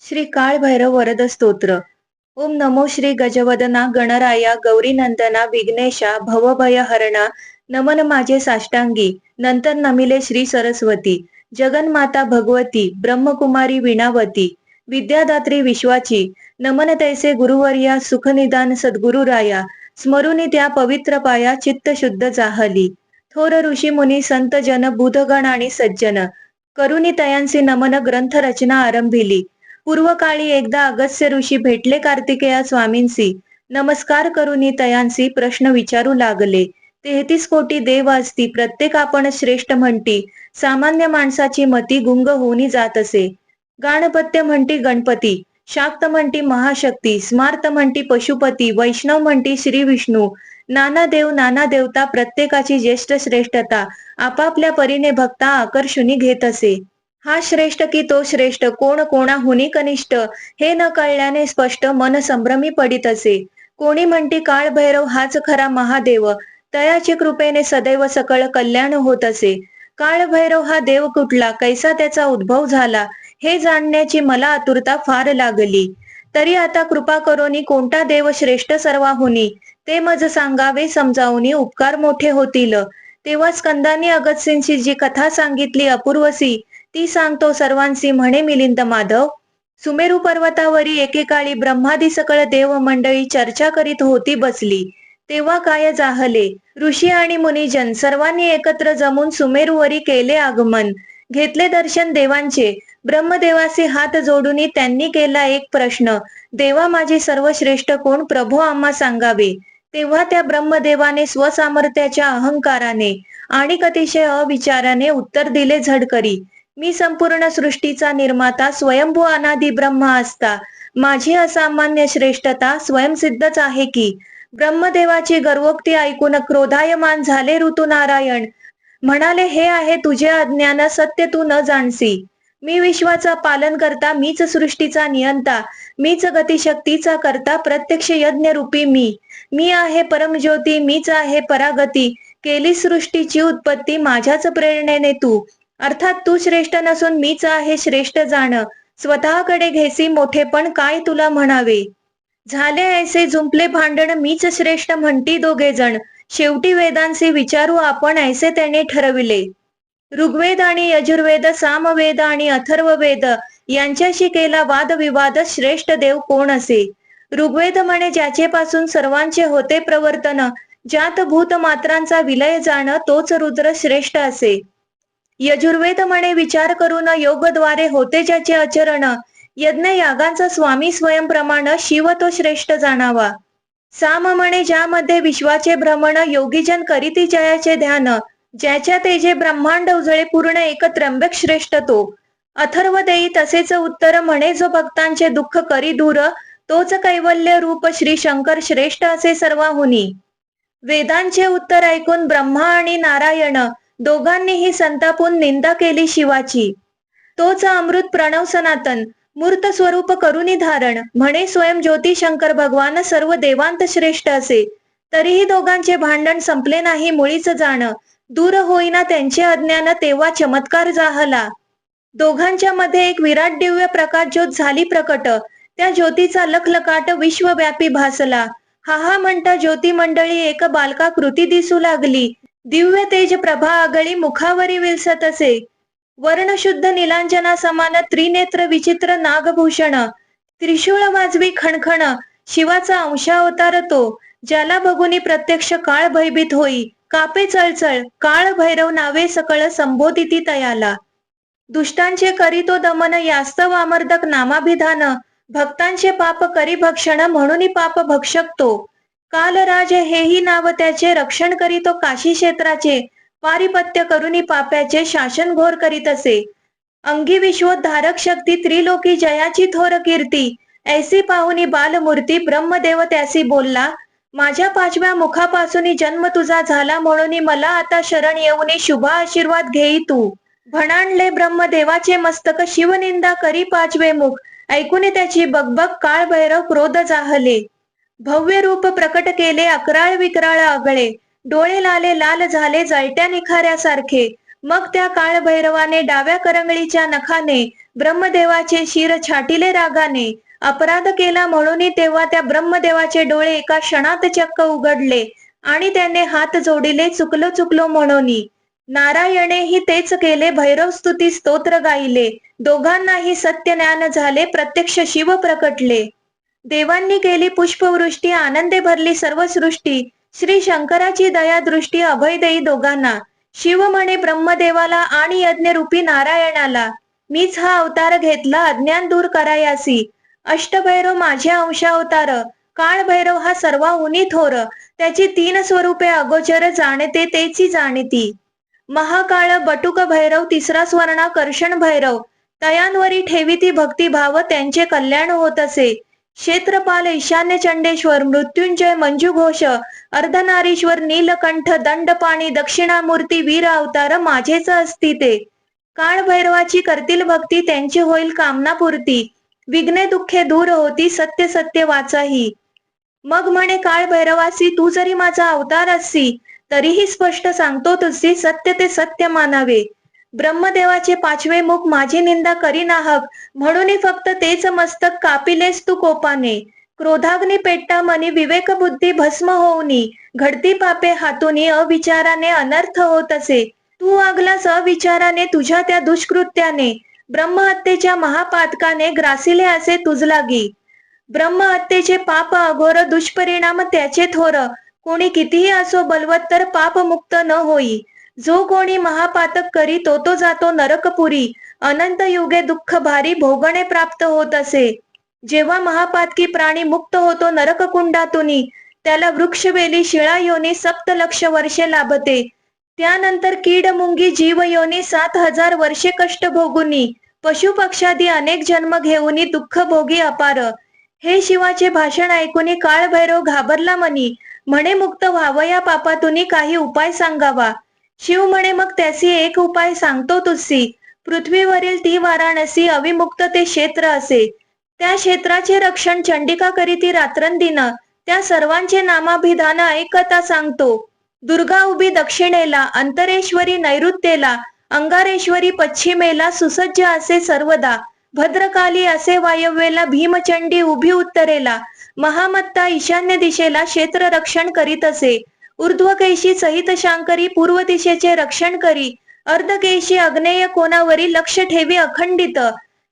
श्री काळ भैरव वरद स्तोत्र. ओम नमो श्री गजवदना गणराया गौरीनंदना विघ्नेशा भवभय हरणा. नमन माझे साष्टांगी. नंतर नमिले श्री सरस्वती. जगन्माता भगवती. ब्रह्मकुमारी विणावती. विद्यादात्री विश्वाची. नमन तैसे गुरुवर्या सुखनिदान सद्गुरुराया. स्मरुनी त्या पवित्र पाया चित्त शुद्ध जाहली. थोर ऋषी मुनी संत जन बुधगण आणि सज्जन. करुणी तयांसी नमन ग्रंथ रचना आरंभिली. पूर्वकाळी एकदा अगस्त्य ऋषी भेटले कार्तिकेया स्वामींसी नमस्कार करुनी तयांसी प्रश्न विचारू लागले. तेहतीस कोटी देव असती प्रत्येक आपण श्रेष्ठ म्हणती. सामान्य माणसाची मती गुंग होऊनी जात असे. गाणपत्य म्हणती गणपती शाक्त म्हणती महाशक्ती स्मार्त म्हणती पशुपती वैष्णव म्हणती श्री विष्णू. नाना देव नाना देवता प्रत्येकाची ज्येष्ठ श्रेष्ठता आपापल्या परीने भक्ता आकर्षुनी घेत असे. हा श्रेष्ठ की तो श्रेष्ठ? कोण कोणाहुनी कनिष्ठ? हे न कळल्याने स्पष्ट मन संभ्रमी पडित असे. कोणी म्हणती काळ भैरव हाच खरा महादेव. तयाची कृपेने सदैव सकळ कल्याण होत असे. काळ भैरव हा देव कुठला? कैसा त्याचा उद्भव झाला? हे जाणण्याची मला आतुरता फार लागली. तरी आता कृपा करोनी कोणता देव श्रेष्ठ सर्वाहुनी? ते मज सांगावे समजावूनी उपकार मोठे होतील. तेव्हा स्कंदानी अगतसिंगची जी कथा सांगितली अपूर्वसी ती सांगतो सर्वांशी म्हणे मिलिंद माधव. सुमेरू पर्वतावरी एकेकाळी ब्रह्मादी सकळ देव मंडळी चर्चा करीत होती बसली. तेव्हा काय जाहले? ऋषी आणि मुनिजन सर्वांनी एकत्र जमून सुमेरूवरी केले आगमन. घेतले दर्शन देवांचे. ब्रह्मदेवाचे हात जोडून त्यांनी केला एक प्रश्न. देवा माझे सर्वश्रेष्ठ कोण? प्रभू आम्हा सांगावे. तेव्हा त्या ब्रह्मदेवाने स्वसामर्थ्याच्या अहंकाराने आणि अतिशय अविचाराने उत्तर दिले झडकरी. मी संपूर्ण सृष्टीचा निर्माता स्वयंभू अनादी ब्रह्म असता. माझी असामान्य श्रेष्ठता स्वयंसिद्धच आहे की. ब्रह्मदेवाची गर्वोक्ती ऐकून क्रोधायमान झाले ऋतुनारायण. म्हणाले हे आहे तुझे अज्ञान सत्य तू न जाणसी. मी विश्वाचा पालन करता मीच सृष्टीचा नियंता. मीच गतिशक्तीचा करता प्रत्यक्ष यज्ञ रूपी मी. मी आहे परमज्योती मीच आहे परागती. केली सृष्टीची उत्पत्ती माझ्याच प्रेरणेने तू. अर्थात तू श्रेष्ठ नसून मीच आहे श्रेष्ठ जाण. स्वतःकडे घेसी मोठे पण काय तुला म्हणावे? झाले ऐसे झुंपले भांडण मीच श्रेष्ठ म्हणती दोघे जण. शेवटी वेदांचे विचारू आपण ऐसे त्याने ठरविले. ऋग्वेद आणि यजुर्वेद सामवेद आणि अथर्ववेद यांच्याशी केला वादविवाद श्रेष्ठ देव कोण असे? ऋग्वेद म्हणे ज्याचे पासून सर्वांचे होते प्रवर्तन ज्यात भूत मात्रांचा विलय जाण तोच रुद्र श्रेष्ठ असे. यजुर्वेद म्हणे विचार करून योगद्वारे होते ज्याचे आचरण यज्ञ यागांचा स्वामी स्वयंप्रमाण शिव तो श्रेष्ठ जाणावा. साम म्हणे ज्यामध्ये विश्वाचे भ्रमण योगीजन करीती जयाचे ध्यान ज्याच्या तेजे ब्रह्मांड उजळे पूर्ण एक त्र्यंबक श्रेष्ठ तो अथर्व देई तसेच उत्तर म्हणे जो भक्तांचे दुःख करी दूर तोच कैवल्य रूप श्री शंकर श्रेष्ठ असे सर्वाहुनी. वेदांचे उत्तर ऐकून ब्रह्मा आणि नारायण दोघांनीही संतापून निंदा केली शिवाची. तोच अमृत प्रणव सनातन मूर्त स्वरूप करुणी धारण म्हणे स्वयं ज्योती शंकर भगवान सर्व देवांत श्रेष्ठ असे. तरीही दोघांचे भांडण संपले नाही मुळीच जाणं. दूर होईना त्यांचे अज्ञान तेव्हा चमत्कार जाहला. दोघांच्या मध्ये एक विराट दिव्य प्रकाश ज्योत झाली प्रकट. त्या ज्योतीचा लखलकाट विश्वव्यापी भासला. हा हा म्हणता ज्योती मंडळी एक बालका कृती दिसू लागली. दिव्य तेज प्रभा आगळी मुखावरी विलसत असे. वर्णशुद्ध निलांजना समान त्रिनेत्र विचित्र नागभूषण. त्रिशूळ वाजवी खणखण. शिवाचा अंशावतार तो ज्याला बघुनी प्रत्यक्ष काळ भयभीत होई. कापे चळचळ काळ भैरव नावे सकळ संबोधिती तयाला. दुष्टांचे करीतो दमन यास्तव अमर्दक नामाभिधान. भक्तांचे पाप करी भक्षण म्हणून पाप भक्षक तो. कालराज हेही नाव त्याचे रक्षण करीतो काशी क्षेत्राचे पारिपत्य करुनी पाप्याचे शासन घोर करीत असे. अंगी विश्वोद्धारक शक्ती त्रिलोकी जयाची थोर कीर्ती. ऐसी पाहुनी बालमूर्ती ब्रह्मदेव त्यासी बोलला माझ्या पाचव्या मुखापासून जन्म तुझा झाला म्हणून मला आता शरण येऊन शुभ आशीर्वाद घेई तू. भणाणले ब्रह्मदेवाचे मस्तक शिवनिंदा करी पाचवे मुख. ऐकून त्याची बगबग काळ भैरव क्रोध जाहले. भव्य रूप प्रकट केले अकराळ विकराळ आगळे. डोळे लाले लाल झाले जळट्या निखाऱ्यासारखे. मग त्या काळ भैरवाने डाव्या करंगळीच्या नखाने ब्रह्मदेवाचे शिर छाटिले रागाने. अपराध केला म्हणून तेव्हा त्या ब्रह्मदेवाचे डोळे एका क्षणात चक्क उघडले आणि त्याने हात जोडिले चुकलो चुकलो म्हणून. नारायणेही तेच केले भैरव स्तुती स्तोत्र गायले. दोघांनाही सत्य ज्ञान झाले प्रत्यक्ष शिव प्रकटले. देवांनी केली पुष्पवृष्टी आनंदे भरली सर्व सृष्टी श्री शंकराची दया दृष्टी अभय देई दोघांना. शिव म्हणे ब्रह्मदेवाला आणि यज्ञरूपी नारायणाला. मीच हा अवतार घेतला अज्ञान दूर करायासी. अष्टभैरव माझे अंशावतार काळ भैरव हा सर्वाहुनी थोर. त्याची तीन स्वरूपे अगोचर जाणते तेची जाणती. महाकाळ बटुक भैरव तिसरा स्वर्णा कर्षण भैरव. तयांवरी ठेवी ती भक्तिभाव त्यांचे कल्याण होत असे. क्षेत्रपाल ईशान्य चंडेश्वर मृत्युंजय मंजू घोष अर्धनारीश्वर नीलकंठ दंडपाणी दक्षिणामूर्ती वीर अवतार माझेच असती ते काळभैरवाची करतील भक्ती त्यांची होईल कामनापूर्ती विघ्ने दुःखे दूर होती सत्य सत्य वाचाही. मग म्हणे काळ भैरवासी तू जरी माझा अवतार अससी तरीही स्पष्ट सांगतो तुझी सत्य ते सत्य मानावे. ब्रह्मदेवाचे पाचवे मुख माझी निंदा करी नाहक म्हणून फक्त तेच मस्तक कापिलेस तू कोपाने. क्रोधाग्नी पेट्टा मनी विवेक बुद्धी भस्म होऊनी. घडती पापे हातूनी अविचाराने अनर्थ होत असे. तू वागलास अविचाराने तुझ्या त्या दुष्कृत्याने. ब्रह्महत्येच्या महापातकाने ग्रासिले असे तुझलागी ब्रह्महत्येचे पाप अघोर दुष्परिणाम त्याचे थोर. कोणी कितीही असो बलवत्तर पापमुक्त न होई. जो कोणी महापातक करी तो तो जातो नरकपुरी. अनंत युगे दुःख भारी भोगणे प्राप्त होत असे. जेव्हा महापातकी प्राणी मुक्त होतो नरककुंडातून त्याला वृक्षवेली शिळा योनी सप्त लक्ष वर्षे लाभते. त्यानंतर कीड मुंगी जीव योनी सात हजार वर्षे कष्ट भोगुनी पशु पक्षादी अनेक जन्म घेऊनी दुःख भोगी अपार. हे शिवाचे भाषण ऐकून काळ भैरव घाबरला मनी म्हणे मुक्त व्हावं या पापातून काही उपाय सांगावा. शिव म्हणे मग त्याची एक उपाय सांगतो तुझी पृथ्वीवरील ती वाराणसी अविमुक्त ते क्षेत्र असे. त्या क्षेत्राचे रक्षण चंडिका करीती रात्रंदिन. त्या सर्वांचे नामाभिधान ऐकता सांगतो. दुर्गा उभी दक्षिणेला अंतरेश्वरी नैऋत्येला अंगारेश्वरी पश्चिमेला सुसज्ज असे सर्वदा. भद्रकाली असे वायव्येला भीमचंडी उभी उत्तरेला. महामत्ता ईशान्य दिशेला क्षेत्र रक्षण करीत असे. ऊर्ध्वकेशी सहित शांकरी पूर्व दिशेचे रक्षण करी. अर्धकेशी अग्नेय कोणावरी लक्ष ठेवी अखंडित.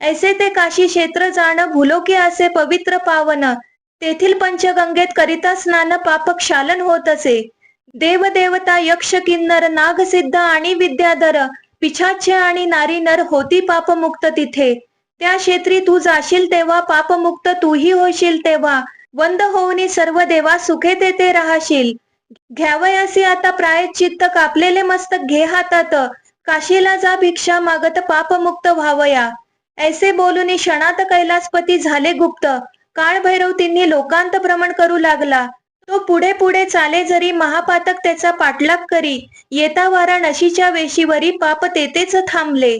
ऐसे ते काशी क्षेत्र जाण भुलोके असे पवित्र पावन. तेथील पंचगंगेत करिता स्नान पाप क्षालन होत असे देवदेवता यक्ष किन्नर नागसिद्ध आणि विद्याधर पिछाच्य आणि नारी नर होती पापमुक्त तिथे. त्या क्षेत्री तू जाशील तेव्हा पापमुक्त तूही होशील तेव्हा. वंद होऊनी सर्व देवा सुखे तेथे राहशील. घ्यावयासी आता प्रायचित्त कापलेले मस्तक घे हातात. काशीला जा भिक्षा मागत पापमुक्त व्हावया. ऐसे बोलून क्षणात कैलासपती झाले गुप्त. काळ भैरव तिन्ही लोकांत भ्रमण करू लागला. तो पुढे पुढे चाले जरी महापातक त्याचा पाठलाग करी. येता वारा नशीच्या वेशीवरी पाप तेथेच थांबले.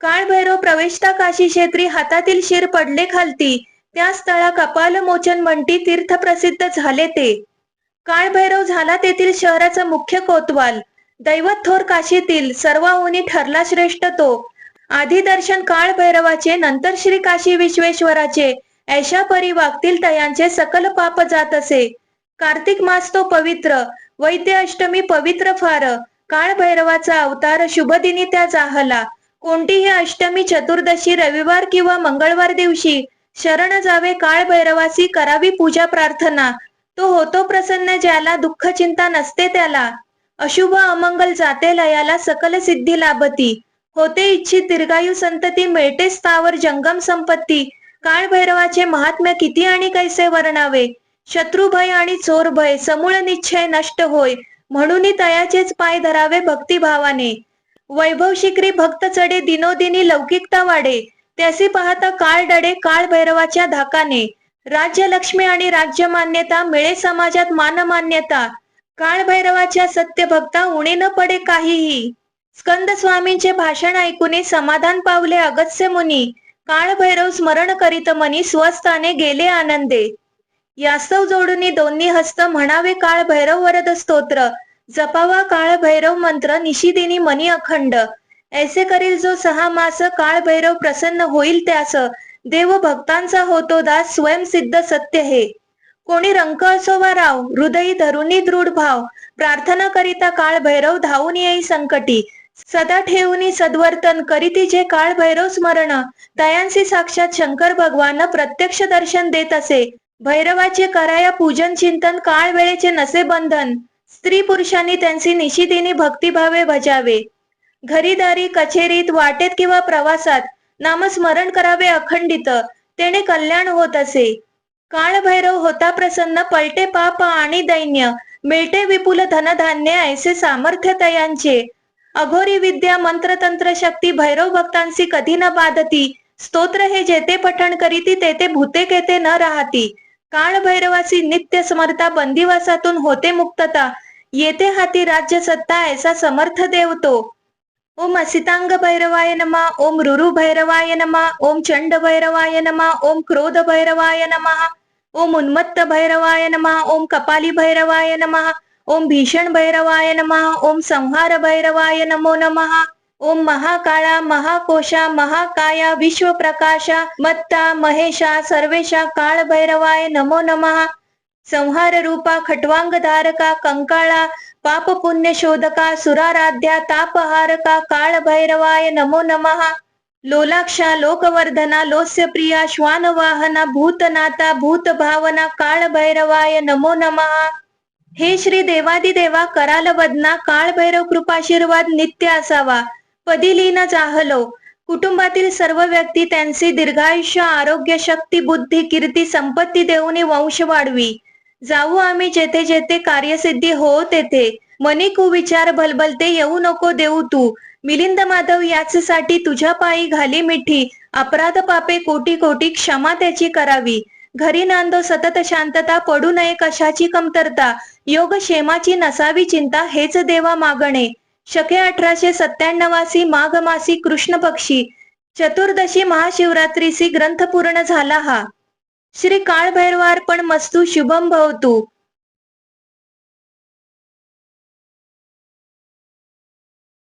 काळ भैरव प्रवेशता काशी क्षेत्री हातातील शिर पडले खालती. त्या स्थळा कपाल मोचन म्हणती तीर्थ प्रसिद्ध झाले ते. काळ भैरव झाला तेथील शहराचा मुख्य कोतवाल? दैवत थोर काशीतील सर्वाहुनी ठरला श्रेष्ठ तो. आधी दर्शन काळ भैरवाचे नंतर श्री काशी विश्वेश्वराचे. ऐशा परी वागतील तयांचे सकल पाप जात असे. कार्तिक मास तो पवित्र वैद्य अष्टमी पवित्र फार. काळ भैरवाचा अवतार शुभदिनी त्या जाहला. कोणतीही अष्टमी चतुर्दशी रविवार किंवा मंगळवार दिवशी शरण जावे काळ भैरवासी करावी पूजा प्रार्थना. तो होतो प्रसन्न ज्याला दुःख चिंता नसते त्याला. अशुभ अमंगल जाते लयाला सकल सिद्धी लाभती. होते इच्छित दीर्घायू संतती मिळते स्थावर जंगम संपत्ती. काळ भैरवाचे महात्म्य किती आणि कैसे वर्णावे? शत्रू भय आणि चोर भय समूळ निश्चय नष्ट होय. म्हणून तयाचेच पाय धरावे भक्तिभावाने. वैभव शिकरी भक्त चढे दिनोदिनी लौकिकता वाढे. त्यासी पाहता काळ डडे काळ भैरवाच्या धाकाने. राज्य लक्ष्मी आणि राज्य मान्यता मिळे समाजात मानमान्यता काळभैरवाच्या सत्य भक्ता उणे न पडे काहीही. स्कंद स्वामींचे भाषण ऐकून समाधान पावले अगत्य मुनी. काळभैरव स्मरण करीत मनी स्वस्ताने गेले आनंदे. यास्तव जोडून दोन्ही हस्त म्हणावे काळ भैरव वरद स्तोत्र. जपावा काळ भैरव मंत्र निशिदिनी मनी अखंड. ऐसे करील जो सहा मास काळ भैरव प्रसन्न होईल त्यास देव भक्तांचा होतो दास स्वयंसिद्ध सत्य हे. कोणी रंक असो वा राव हृदयी धरुणी दृढ भाव प्रार्थना करिता काळ भैरव धावून येई संकटी. सदा ठेवणी सद्वर्तन करीती जे काळ भैरव स्मरण तयांसी साक्षात शंकर भगवान प्रत्यक्ष दर्शन देत असे. भैरवाचे कराया पूजन चिंतन काळ वेळेचे नसे बंधन स्त्री पुरुषांनी त्यांची निशिदिनी भक्तिभावे भजावे. घरीदारी कचेरीत वाटेत किंवा प्रवासात नामस्मरण करावे अखंडित. तेने कल्याण होत असे. काळ भैरव होता प्रसन्न पलटे पाप आणि दैन्य. मिळते विपुल धनधान्य ऐसे सामर्थ्य तयांचे. अघोरी विद्या मंत्रतंत्र शक्ती भैरव भक्तांशी कधी न बाधती. स्तोत्र हे जेते पठण करीती तेथे भूते केते न राहती. काळ भैरवासी नित्य समर्था बंदिवासातून होते मुक्तता. येथे हाती राज्य सत्ता ऐसा समर्थ देवतो ओम असितांग भैरवाय नमा ओम रुरु भैरवाय नमा ओम चंड भैरवाय नमा ओम क्रोध भैरवाय नमः ओम उन्मत्त भैरवाय नमः ओम कपाली भैरवाय नमः ओम भीषण भैरवाय नमः ओम संहार भैरवाय नमो नमः ओम महाकाळा महाकोशा महाकाया विश्वप्रकाशा मत्ता महेशा सर्वेशा काळ भैरवाय नमो नमः संहार रूपा खटवांग धारका कंकाळा पाप पुण्य शोधका सुराराध्या तापहारका काळ भैरवाय नमो नमः. लोलाक्षा लोकवर्धना लोस्यप्रिया श्वानवाहना भूतनाथा भूत भावना काळ भैरवाय नमो नमः. हे श्री देवादिदेवा कराल वदना काळ भैरव कृपाशीर्वाद नित्य असावा. पदिलीन जाहलो. कुटुंबातील सर्व व्यक्ती त्यांचे दीर्घायुष्य आरोग्य शक्ती बुद्धी कीर्ती संपत्ती देऊनी वंश वाढवी. जाऊ आम्ही जेथे जेथे कार्यसिद्धी हो तेथे मनी कुविचार भलबलते येऊ नको देऊ तू. मिलिंद माधव याचसाठी तुझ्या पायी घाली मिठी. अपराध पापे कोटी कोटी क्षमा त्याची करावी. घरी नांदो सतत शांतता पडू नये कशाची कमतरता. योग क्षेमाची नसावी चिंता हेच देवा मागणे. शके अठराशे सत्त्याण्णवासी माघ मासी कृष्ण पक्षी चतुर्दशी महाशिवरात्रीसी ग्रंथ पूर्ण झाला हा. श्री काळ भैरवार्पण मस्तू शुभम भवतू.